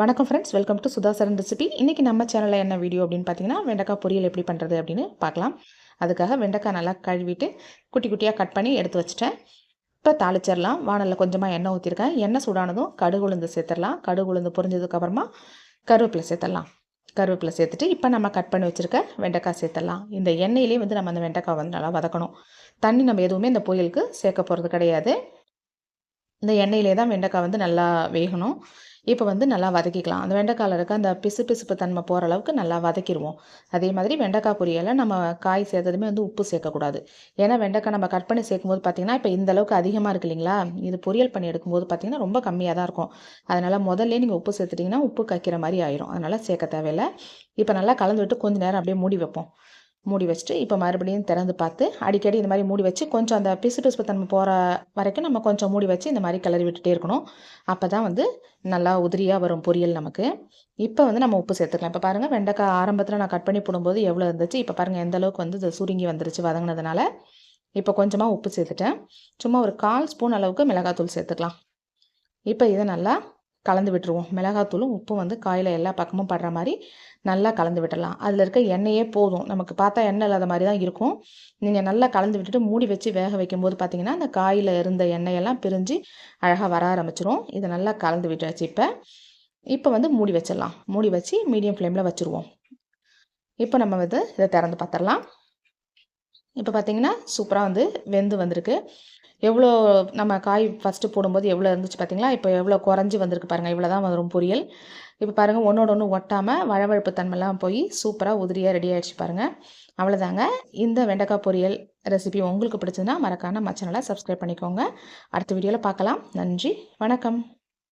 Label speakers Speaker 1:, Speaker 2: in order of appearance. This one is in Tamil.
Speaker 1: வணக்கம் friends welcome to Sudhasaran recipe இன்றைக்கி நம்ம சேனலில் என்ன வீடியோ அப்படின்னு பார்த்தீங்கன்னா வெண்டைக்காய் பொரியல் எப்படி பண்ணுறது அப்படின்னு பார்க்கலாம் அதுக்காக வெண்டைக்காய் நல்லா கழுவிட்டு குட்டி குட்டியாக கட் பண்ணி எடுத்து வச்சுட்டேன். இப்போ தாளிச்சிடலாம். வானலில் கொஞ்சமாக எண்ணெய் ஊற்றிருக்கேன் எண்ணெய் சூடானதும் கடுகு உளுந்து சேர்த்துடலாம். கடுகு உளுந்து பொரிஞ்சதுக்கப்புறமா கருவேப்பிலை சேர்த்துடலாம். கருவேப்பிலை சேர்த்துட்டு இப்போ நம்ம கட் பண்ணி வச்சுருக்க வெண்டைக்காய் சேர்த்துடலாம். இந்த எண்ணெயிலே வந்து நம்ம அந்த வெண்டைக்காய் வந்து நல்லா வதக்கணும். தண்ணி நம்ம எதுவுமே இந்த பொரியலுக்கு சேர்க்க போகிறது கிடையாது. இந்த எண்ணெயிலே தான் வெண்டைக்காய் வந்து நல்லா வேகணும். இப்போ வந்து நல்லா வதக்கிக்கலாம். அந்த வெண்டைக்காயில் இருக்க அந்த பிசு பிசுப்பு தன்மை போகிற அளவுக்கு நல்லா வதக்கிடுவோம் அதே மாதிரி வெண்டைக்காய் பொரியலை நம்ம காய் சேர்த்ததுமே வந்து உப்பு சேர்க்கக்கூடாது. ஏன்னா வெண்டைக்காய் நம்ம கட் பண்ணி சேர்க்கும்போது பார்த்திங்கன்னா இப்போ இந்த அளவுக்கு அதிகமாக இருக்கு இல்லைங்களா? இது பொரியல் பண்ணி எடுக்கும்போது பார்த்திங்கன்னா ரொம்ப கம்மியாக தான் இருக்கும். அதனால் முதல்ல நீங்கள் உப்பு சேர்த்துட்டிங்கன்னா உப்பு கக்கிற மாதிரி ஆயிரும். அதனால் சேர்க்க தேவையில்லை. இப்போ நல்லா கலந்து விட்டு கொஞ்சம் நேரம் அப்படியே மூடி வைப்போம். மூடி வச்சுட்டு இப்போ மறுபடியும் திறந்து பார்த்து அடிக்கடி இந்த மாதிரி மூடி வச்சு கொஞ்சம் அந்த பிசு பிசுப்பு தன்மை போகிற வரைக்கும் நம்ம கொஞ்சம் மூடி வச்சு இந்த மாதிரி கிளறி விட்டுட்டே இருக்கணும். அப்போ தான் வந்து நல்லா உதிரியாக வரும் பொரியல் நமக்கு. இப்போ வந்து நம்ம உப்பு சேர்த்துக்கலாம். இப்போ பாருங்கள் வெண்டைக்காய் ஆரம்பத்தில் நான் கட் பண்ணி போடும்போது எவ்வளோ இருந்துச்சு? இப்போ பாருங்கள் எந்த அளவுக்கு வந்து இது சுருங்கி வந்துருச்சு வதங்கினதுனால. இப்போ கொஞ்சமாக உப்பு சேர்த்துட்டேன். சும்மா ஒரு கால் ஸ்பூன் அளவுக்கு மிளகாத்தூள் சேர்த்துக்கலாம். இப்போ இதை நல்லா கலந்து விட்டுருவோம். மிளகாத்தூளும் உப்பும் வந்து காயில் எல்லா பக்கமும் படுற மாதிரி நல்லா கலந்து விட்டுடலாம். அதில் இருக்க எண்ணெயே போதும். நமக்கு பார்த்தா எண்ணெய் இல்லாத மாதிரி தான் இருக்கும். நீங்கள் நல்லா கலந்து விட்டுட்டு மூடி வச்சு வேக வைக்கும்போது பார்த்தீங்கன்னா அந்த காயில் இருந்த எண்ணெயெல்லாம் பிரிஞ்சு அழகாக வர ஆரம்பிச்சிரும். இதை நல்லா கலந்து விட்டாச்சு இப்போ. இப்போ வந்து மூடி வச்சிடலாம். மூடி வச்சு மீடியம் ஃப்ளேமில் வச்சுருவோம். இப்போ நம்ம வந்து இதை திறந்து பார்த்துடலாம். இப்போ பார்த்தீங்கன்னா சூப்பராக வந்து வெந்து வந்திருக்கு. எவ்வளோ நம்ம காய் ஃபஸ்ட்டு போடும்போது எவ்வளோ இருந்துச்சு பார்த்தீங்களா? இப்போ எவ்வளோ குறைஞ்சி வந்திருக்கு பாருங்கள் இவ்வளோ தான் வரும் பொரியல். இப்போ பாருங்கள் ஒன்றோட ஒன்று ஒட்டாமல் வழவழப்பு தன்மைலாம் போய் சூப்பராக உதிரியாக ரெடி ஆகிடுச்சு பாருங்கள் அவ்வளோதாங்க. இந்த வெண்டைக்காய் பொரியல் ரெசிபி உங்களுக்கு பிடிச்சதுன்னா மறக்காமல் மச்சனலாக சப்ஸ்கிரைப் பண்ணிக்கோங்க. அடுத்த வீடியோவில் பார்க்கலாம். நன்றி வணக்கம்.